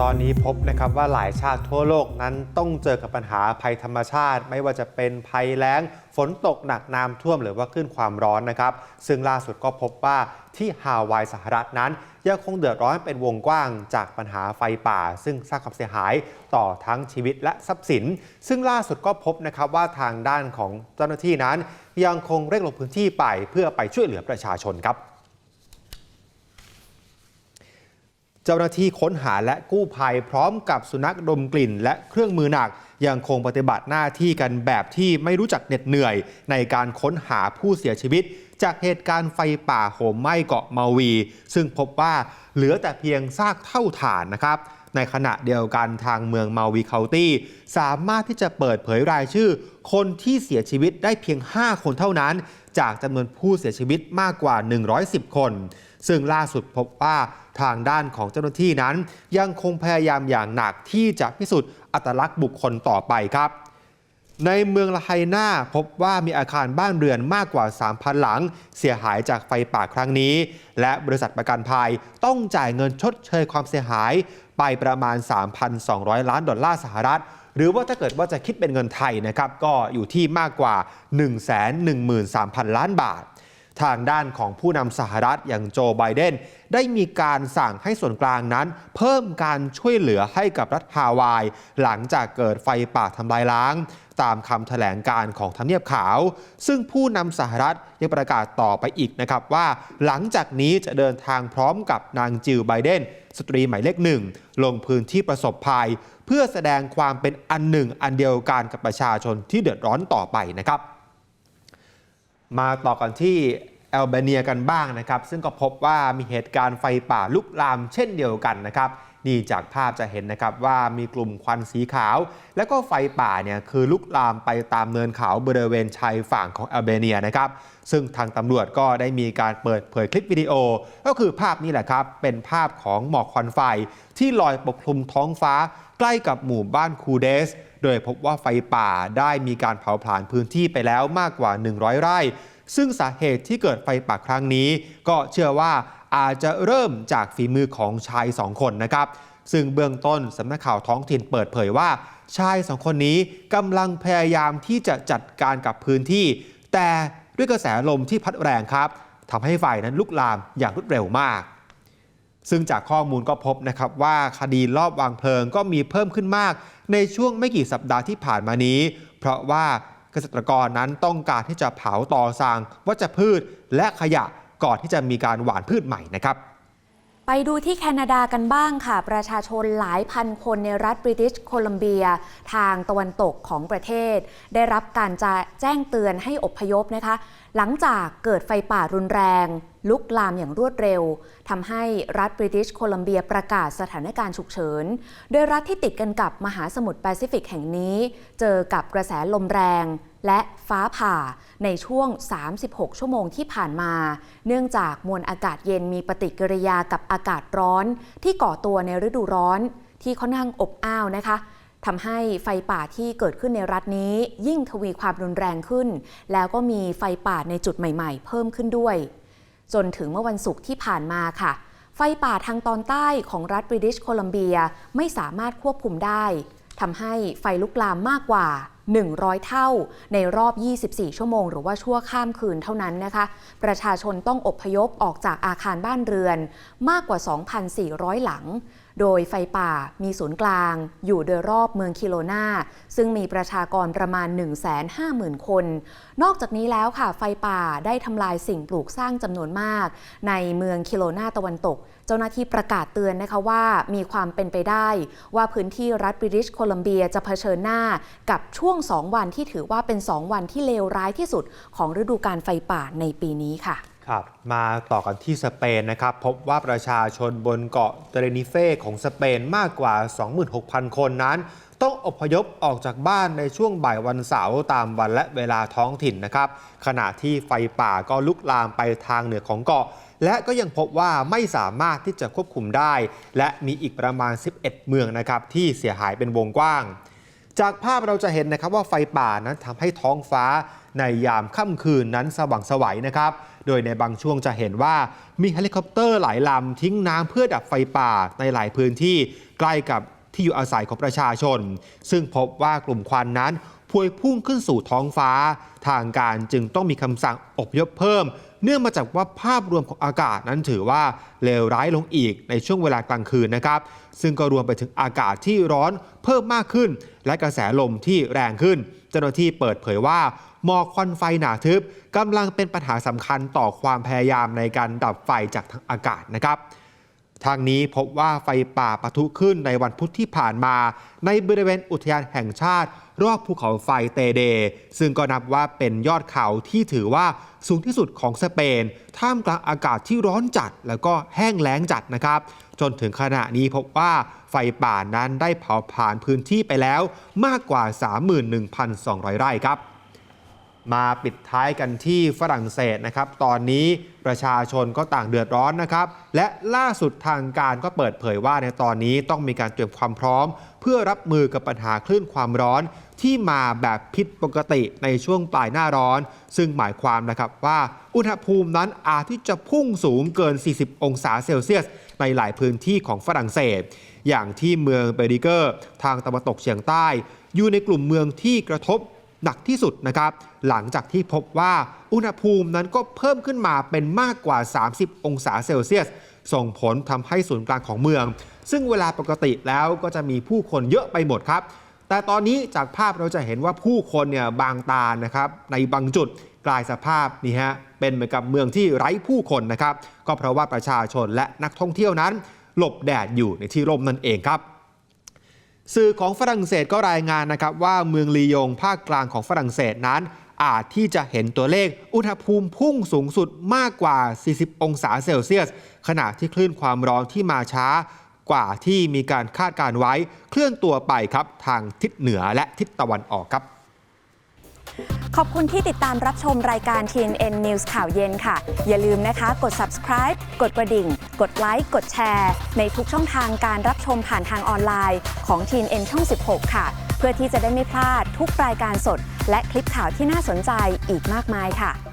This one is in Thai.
ตอนนี้พบนะครับว่าหลายชาติทั่วโลกนั้นต้องเจอกับปัญหาภัยธรรมชาติ ไม่ว่าจะเป็นภัยแล้ง ฝนตกหนักน้ำท่วมหรือว่าคลื่นความร้อนนะครับ ซึ่งล่าสุดก็พบว่าที่ฮาวายสหรัฐนั้น ยังคงเดือดร้อนเป็นวงกว้างจากปัญหาไฟป่า ซึ่งสร้างความเสียหายต่อทั้งชีวิตและทรัพย์สิน ซึ่งล่าสุดก็พบนะครับว่าทางด้านของเจ้าหน้าที่นั้น ยังคงเร่งลงพื้นที่ไปเพื่อไปช่วยเหลือประชาชนครับ เจ้าหน้าที่ค้นหาและกู้ภัยพร้อมกับสุนัขดมกลิ่น และเครื่องมือหนัก ยังคงปฏิบัติหน้าที่กันแบบที่ไม่รู้จักเหน็ดเหนื่อย ในการค้นหาผู้เสียชีวิต จากเหตุการณ์ไฟป่าโหมไหม้เกาะมาวี ซึ่งพบว่าเหลือแต่เพียงซากเท่าฐานนะครับ ในขณะเดียวกันทางเมืองมาวีเคานตี้สามารถที่จะเปิดเผยรายชื่อ คนที่เสียชีวิตได้เพียง 5 คนเท่านั้น จากจำนวนผู้เสียชีวิตมากกว่า 110 คน ซึ่งล่าสุดพบว่าทางด้านของเจ้าหน้าที่นั้น ยังคงพยายามอย่างหนักที่จะพิสูจน์อัตลักษณ์บุคคลต่อไปครับ ในเมืองละไฮน่าพบว่ามีอาคารบ้านเรือนมากกว่า 3,000 หลัง เสียหายจากไฟป่าครั้งนี้ และบริษัทประกันภัยต้องจ่ายเงินชดเชยความเสียหายไปประมาณ 3,200 ล้านดอลลาร์สหรัฐ หรือว่าถ้าเกิดว่าจะคิดเป็นเงินไทยนะครับก็อยู่ที่มากกว่า 113,000 ล้านบาท ทางด้านของผู้นำสหรัฐอย่างโจไบเดนได้มีการสั่งให้ส่วนกลางนั้น เพิ่มการช่วยเหลือให้กับรัฐฮาวาย หลังจากเกิดไฟป่าทำลายล้าง ตามคำแถลงการของทำเนียบขาว ซึ่งผู้นำสหรัฐยังประกาศต่อไปอีกนะครับว่า หลังจากนี้จะเดินทางพร้อมกับนางจิลไบเดนสตรีหมายเลขหนึ่งลงพื้นที่ประสบภัย เพื่อแสดงความเป็นอันหนึ่งอันเดียวกันกับประชาชนที่เดือดร้อนต่อไปนะครับ มาต่อกันที่แอลเบเนียกันบ้างนะครับ ซึ่งก็พบว่ามีเหตุการณ์ไฟป่าลุกลามเช่นเดียวกันนะครับนี่จากภาพจะเห็นนะครับว่ามีกลุ่มควันสีขาว และก็ไฟป่าเนี่ยคือลุกลามไปตามเนินเขาบริเวณชายฝั่งของแอลเบเนียนะครับ ซึ่งทางตำรวจก็ได้มีการเปิดเผยคลิปวิดีโอ ก็คือภาพนี้แหละครับ เป็นภาพของหมอกควันไฟที่ลอยปกคลุมท้องฟ้า ใกล้กับหมู่บ้านคูเดส โดยพบว่าไฟป่าได้มีการเผาผลาญพื้นที่ไปแล้วมากกว่า 100 ไร่ ซึ่งสาเหตุที่เกิดไฟป่าครั้งนี้ ก็เชื่อว่าอาจจะเริ่มจากฝีมือของชายสองคนนะครับ ซึ่งเบื้องต้นสำนักข่าวท้องถิ่นเปิดเผยว่า ชายสองคนนี้กำลังพยายามที่จะจัดการกับพื้นที่ แต่ด้วยกระแสลมที่พัดแรงครับทำให้ไฟนั้นลุกลามอย่างรวดเร็วมาก ซึ่งจากข้อมูลก็พบนะครับว่าคดีลอบวางเพลิงก็มีเพิ่มขึ้นมาก ในช่วงไม่กี่สัปดาห์ที่ผ่านมานี้ เพราะว่าเกษตรกรนั้นต้องการที่จะเผาต่อสร้างวัชพืช และขยะก่อนที่จะมีการหว่านพืชใหม่นะครับ ไปดูที่แคนาดากันบ้างค่ะ ประชาชนหลายพันคนในรัฐบริติชโคลัมเบีย ทางตะวันตกของประเทศ ได้รับการจะแจ้งเตือนให้อพยพนะคะ หลังจากเกิดไฟป่ารุนแรง ลุกลามอย่างรวดเร็วทำให้รัฐบริติชโคลัมเบียประกาศสถานการณ์ฉุกเฉิน โดยรัฐที่ติดกันกับมหาสมุทรแปซิฟิกแห่งนี้ เจอกับกระแสลมแรง และฟ้าผ่าในช่วง 36 ชั่วโมงที่ผ่านมา เนื่องจากมวลอากาศเย็นมีปฏิกิริยากับอากาศร้อน ที่ก่อตัวในฤดูร้อน ที่ค่อนข้างอบอ้าวนะคะทำให้ไฟป่าที่เกิดขึ้นในรัฐนี้ ยิ่งทวีความรุนแรงขึ้น แล้วก็มีไฟป่าในจุดใหม่ ๆ เพิ่มขึ้นด้วย จนถึงเมื่อวันศุกร์ที่ผ่านมาค่ะ ไฟป่าทางตอนใต้ของรัฐบริติชโคลัมเบียไม่สามารถควบคุมได้ทำให้ไฟลุกลามมากกว่า 100 เท่าในรอบ 24 ชั่วโมง หรือว่าชั่วข้ามคืนเท่านั้นนะคะ ประชาชนต้องอบพยพออกจากอาคารบ้านเรือนมากกว่า 2,400 หลัง โดยไฟป่ามีศูนย์กลาง อยู่โดยรอบเมืองคิโลนาซึ่งมีประชากรประมาณ 150,000 คน นอกจากนี้แล้วค่ะไฟป่าได้ทำลายสิ่งปลูกสร้างจำนวนมาก ในเมืองคิโลนาตะวันตก เจ้าหน้าที่ประกาศเตือนนะคะว่ามีความเป็นไปได้ ว่าพื้นที่รัฐบริติชโคลัมเบียจะเผชิญหน้ากับช่วง 2 วันที่ถือว่าเป็น 2 วันที่เลวร้ายที่สุดของฤดูการไฟป่าในปีนี้ค่ะ ครับมาต่อกันที่สเปนนะครับพบว่าประชาชนบนเกาะเตเรนิเฟของสเปนมากกว่า 26,000 คนนั้น ต้องอพยพออกจากบ้านในช่วงบ่ายวันเสาร์ตามวันและเวลาท้องถิ่นนะครับ ขณะที่ไฟป่าก็ลุกลามไปทางเหนือของเกาะ และก็ยังพบว่าไม่สามารถที่จะควบคุมได้ และมีอีกประมาณ 11 เมืองนะครับที่เสียหายเป็นวงกว้าง จากภาพเราจะเห็นนะครับว่าไฟป่านั้นทำให้ท้องฟ้า ในยามค่ำคืนนั้นสว่างสวัยนะครับ โดยในบางช่วงจะเห็นว่ามีเฮลิคอปเตอร์หลายลำทิ้งน้ำเพื่อดับไฟป่าในหลายพื้นที่ใกล้กับที่อยู่อาศัยของประชาชน ซึ่งพบว่ากลุ่มควันนั้นพวยพุ่งขึ้นสู่ท้องฟ้า ทางการจึงต้องมีคำสั่งอพยพเพิ่ม เนื่องมาจากว่าภาพรวมของอากาศนั้นถือว่าเลวร้ายลงอีกในช่วงเวลากลางคืนนะครับ ซึ่งก็รวมไปถึงอากาศที่ร้อนเพิ่มมากขึ้น และกระแสลมที่แรงขึ้น เจ้าหน้าที่เปิดเผยว่าหมอกควันไฟหนาทึบกำลังเป็นปัญหาสำคัญต่อความพยายามในการดับไฟจากทางอากาศนะครับ ทางนี้พบว่าไฟป่าปะทุขึ้นในวันพุธที่ผ่านมา ในบริเวณอุทยานแห่งชาติ รอบภูเขาไฟเตเด ซึ่งก็นับว่าเป็นยอดเขาที่ถือว่าสูงที่สุดของสเปน ท่ามกลางอากาศที่ร้อนจัด แล้วก็แห้งแล้งจัดนะครับ จนถึงขณะนี้พบว่าไฟป่านั้นได้เผาผ่านพื้นที่ไปแล้วมากกว่า 31,200 ไร่ครับ มาปิดท้ายกันที่ฝรั่งเศสนะครับ ตอนนี้ประชาชนก็ต่างเดือดร้อนนะครับ และล่าสุดทางการก็เปิดเผยว่าในตอนนี้ต้องมีการเตรียมความพร้อม เพื่อรับมือกับปัญหาคลื่นความร้อนที่มาแบบผิดปกติในช่วงปลายหน้าร้อน ซึ่งหมายความนะครับว่าอุณหภูมินั้นอาจที่จะพุ่งสูงเกิน 40 องศาเซลเซียส ในหลายพื้นที่ของฝรั่งเศส อย่างที่เมืองเบริเกอร์ ทางตะวันตกเฉียงใต้ อยู่ในกลุ่มเมืองที่กระทบหนักที่สุดนะครับ หลังจากที่พบว่าอุณหภูมินั้นก็เพิ่มขึ้นมาเป็นมากกว่า 30 องศาเซลเซียส ส่งผลทำให้ศูนย์กลางของเมือง ซึ่งเวลาปกติแล้วก็จะมีผู้คนเยอะไปหมดครับ แต่ตอนนี้จากภาพเราจะเห็นว่าผู้คนเนี่ยบางตานะครับ ในบางจุดกลายสภาพนี่ฮะ เป็นเหมือนกับเมืองที่ไร้ผู้คนนะครับก็เพราะว่าประชาชนและนักท่องเที่ยวนั้น หลบแดดอยู่ในที่ร่มนั่นเองครับสื่อของฝรั่งเศสก็รายงานนะครับว่าเมืองลียงภาคกลางของฝรั่งเศสนั้น อาจที่จะเห็นตัวเลขอุณหภูมิพุ่งสูงสุดมากกว่า 40 องศาเซลเซียส ขณะที่คลื่นความร้อนที่มาช้ากว่าที่มีการคาดการไว้ เคลื่อนตัวไปครับทางทิศเหนือและทิศตะวันออกครับ ขอบคุณที่ติดตามรับชมรายการ TNN News ข่าวเย็นค่ะ อย่าลืมนะคะกด subscribe กดกระดิ่ง กดไลค์ กดแชร์ ในทุกช่องทางการรับชมผ่านทางออนไลน์ของ TNN ช่อง 16 ค่ะ เพื่อที่จะได้ไม่พลาดทุกรายการสด และคลิปข่าวที่น่าสนใจอีกมากมายค่ะ